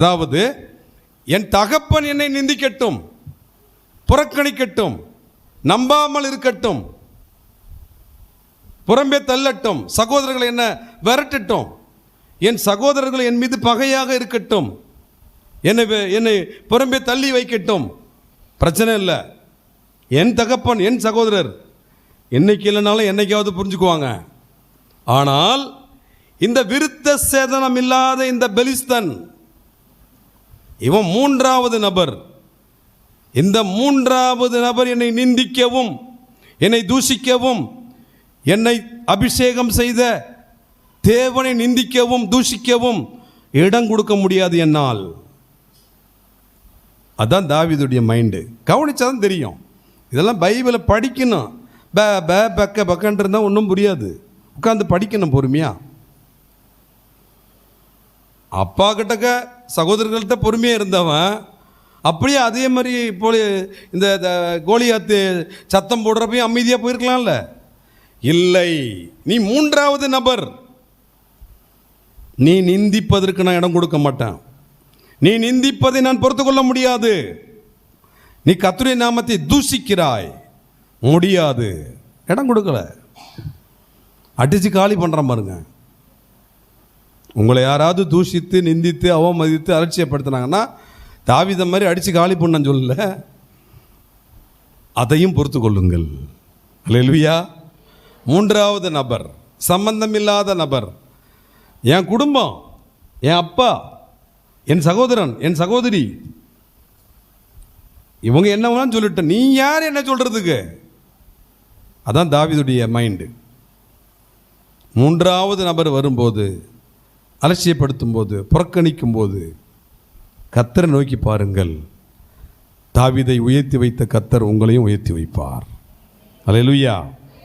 அதாவது என் தகப்பன் என்னை நிந்திக்கட்டும் புறக்கணிக்கட்டும் நம்பாமல் இருக்கட்டும் புறம்பே தள்ளட்டும் சகோதரர்கள் என்ன விரட்டட்டும் என் சகோதரர்கள் என் மீது பகையாக இருக்கட்டும் என்னை என்னை புறம்பே தள்ளி வைக்கட்டும். பிரச்சனை இல்லை. என் தகப்பன் என் சகோதரர் என்னைக்கு இல்லைனாலும் என்னைக்காவது புரிஞ்சுக்குவாங்க. ஆனால் இந்த விருத்த சேதனம் இல்லாத இந்த பெலிஸ்தன் இவன் மூன்றாவது நபர். இந்த மூன்றாவது நபர் என்னை நிந்திக்கவும் என்னை தூஷிக்கவும் என்னை அபிஷேகம் செய்த தேவனை நிந்திக்கவும் தூஷிக்கவும் இடம் கொடுக்க முடியாது என்னால். அதான் தாவிதுடைய மைண்டு கவனிச்சாதான் தெரியும். இதெல்லாம் பைபிளை படிக்கணும். ப பக்க பக்கன்ட்டு இருந்தால் ஒன்றும் புரியாது. உட்காந்து படிக்கணும் பொறுமையாக அப்பா கிட்டக்க சகோதரர்கள்ட்ட பொறுமையாக இருந்தவன் அப்படியே அதே மாதிரி இப்போ இந்த கோலியாத்து சத்தம் போடுறப்பையும் அமைதியாக போயிருக்கலாம்ல. இல்லை நீ மூன்றாவது நபர். நீ நிந்திப்பதற்கு நான் இடம் கொடுக்க மாட்டேன். நீ நிந்திப்பதை நான் பொறுத்து கொள்ள முடியாது. நீ கத்துரை நாமத்தை தூஷிக்கிறாய். முடியாது. இடம் கொடுக்கல. அடித்து காலி பண்ணுறான் பாருங்க உங்களை யாராவது தூஷித்து நிந்தித்து அவமதித்து அலட்சியப்படுத்தினாங்கன்னா தாவித மாதிரி அடித்து காலி பண்ண சொல்லல. அதையும் பொறுத்து கொள்ளுங்கள். அல்லா மூன்றாவது நபர் சம்பந்தமில்லாத நபர். என் குடும்பம் என் அப்பா என் சகோதரன் என் சகோதரி. இவங்க என்ன வேணாலும் சொல்லிட்டேன் நீ யார் என்ன சொல்கிறதுக்கு அதான் தாவிதுடைய மைண்டு மூன்றாவது நபர் வரும்போது அலட்சியப்படுத்தும் போது புறக்கணிக்கும் போது கத்தரை நோக்கி பாருங்கள். தாவிதை உயர்த்தி வைத்த கத்தர் உங்களையும் உயர்த்தி வைப்பார். அலையலுயா